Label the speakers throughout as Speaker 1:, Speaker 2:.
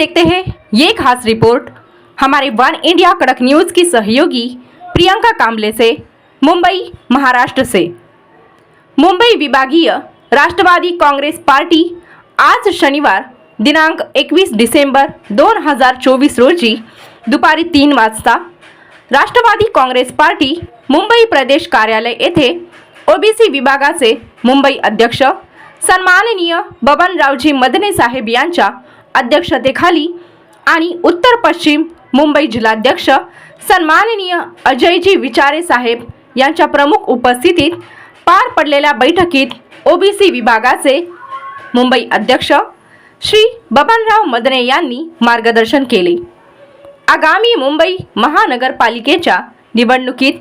Speaker 1: देखते हैं। ये खास रिपोर्ट हमारे वन इंडिया कड़क न्यूज की सहयोगी प्रियंका कांबले से मुंबई महाराष्ट्र से। मुंबई विभागीय राष्ट्रवादी काँग्रेस पार्टी आज शनिवार दिनांक एकवीस डिसेंबर दोन हजार चोवीस रोजी दुपारी तीन वाजता राष्ट्रवादी काँग्रेस पार्टी मुंबई प्रदेश कार्यालय येथे ओबीसी विभागाचे मुंबई अध्यक्ष सन्माननीय बबनरावजी मदने साहेब यांच्या अध्यक्षतेखाली आणि उत्तर पश्चिम मुंबई जिल्हाध्यक्ष सन्माननीय अजयजी विचारे साहेब यांच्या प्रमुख उपस्थितीत पार पडलेल्या बैठकीत ओबीसी विभागाचे मुंबई अध्यक्ष श्री बबनराव मदने यांनी मार्गदर्शन केले. आगामी मुंबई महानगरपालिकेच्या निवडणुकीत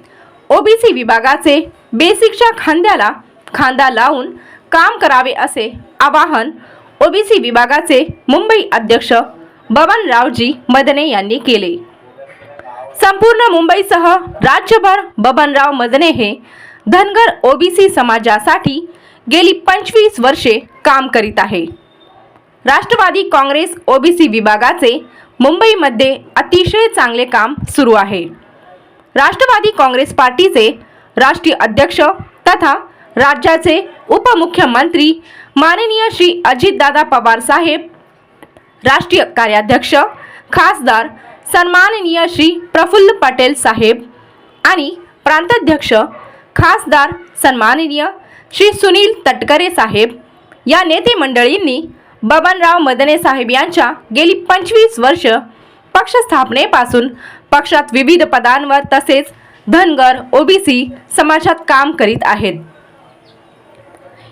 Speaker 1: ओबीसी विभागाचे बेसिकच्या खांद्याला खांदा लावून काम करावे असे आवाहन ओबीसी विभागाचे मुंबई अध्यक्ष बबनरावजी मदने यांनी केले. संपूर्ण मुंबईसह राज्यभर बबनराव मदने हे धनगर ओबीसी समाजासाठी गेली पंचवीस वर्षे काम करीत आहे. राष्ट्रवादी काँग्रेस ओबीसी विभागाचे मुंबईमध्ये अतिशय चांगले काम सुरू आहे. राष्ट्रवादी काँग्रेस पार्टीचे राष्ट्रीय अध्यक्ष तथा राज्याचे उपमुख्यमंत्री माननीय श्री अजितदादा पवार साहेब राष्ट्रीय कार्याध्यक्ष खासदार सन्माननीय श्री प्रफुल्ल पटेल साहेब आणि प्रांताध्यक्ष खासदार सन्माननीय श्री सुनील तटकरे साहेब या नेते मंडळींनी बबनराव मदने साहेब यांच्या गेली पंचवीस वर्ष पक्ष स्थापनेपासून पक्षात विविध पदांवर तसेच धनगर ओबीसी समाजात काम करीत आहेत.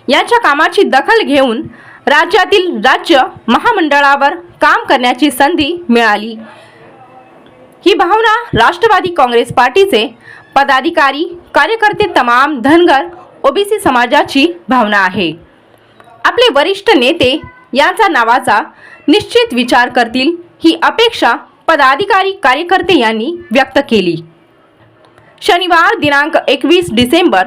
Speaker 1: यांच्या कामाची दखल घेऊन राज्यातील राज्य महामंडळावर काम करण्याची संधी मिळाली. ही भावना राष्ट्रवादी काँग्रेस पार्टीचे पदाधिकारी कार्यकर्ते तमाम धनगर ओबीसी समाजाची भावना आहे. आपले वरिष्ठ नेते यांचा नावाचा निश्चित विचार करतील ही अपेक्षा पदाधिकारी कार्यकर्ते यांनी व्यक्त केली. शनिवार दिनांक एकवीस डिसेंबर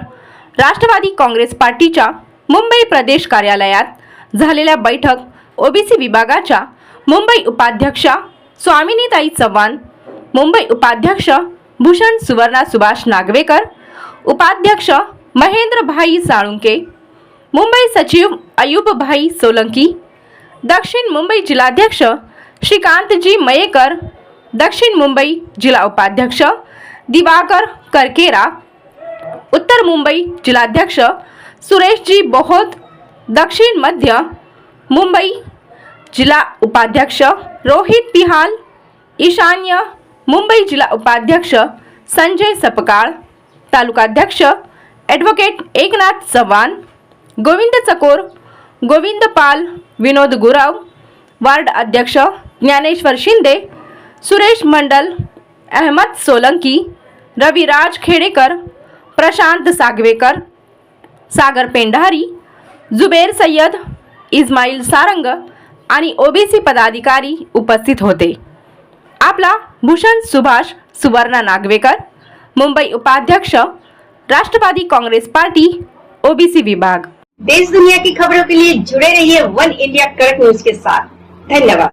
Speaker 1: राष्ट्रवादी काँग्रेस पार्टीच्या मुंबई प्रदेश कार्यालयात झालेल्या बैठक ओबीसी विभागाच्या मुंबई उपाध्यक्षा स्वामिनीताई चव्हाण मुंबई उपाध्यक्ष भूषण सुवर्णा सुभाष नागवेकर उपाध्यक्ष महेंद्रभाई साळुंके मुंबई सचिव अयुबभाई सोलंकी दक्षिण मुंबई जिल्हाध्यक्ष श्रीकांतजी मयेकर दक्षिण मुंबई जिल्हा उपाध्यक्ष दिवाकर करकेरा उत्तर मुंबई जिल्हाध्यक्ष सुरेश जी बोहोत दक्षिण मध्य मुंबई जिल्हा उपाध्यक्ष रोहित पिहाल ईशान्य मुंबई जिल्हा उपाध्यक्ष संजय सपकाळ तालुकाध्यक्ष ॲडव्होकेट एकनाथ चव्हाण गोविंद चकोर गोविंद पाल विनोद गुराव वार्ड अध्यक्ष ज्ञानेश्वर शिंदे सुरेश मंडल अहमद सोलंकी रविराज खेडेकर प्रशांत सागवेकर सागर पेंढारी जुबेर सय्यद इस्माईल सारंग आणि ओबीसी पदाधिकारी उपस्थित होते. आपला भूषण सुभाष सुवर्णा नागवेकर मुंबई उपाध्यक्ष राष्ट्रवादी कांग्रेस पार्टी ओबीसी विभाग.
Speaker 2: देश दुनिया की खबरों के लिए जुड़े रहिए वन इंडिया करंट न्यूज के साथ. धन्यवाद.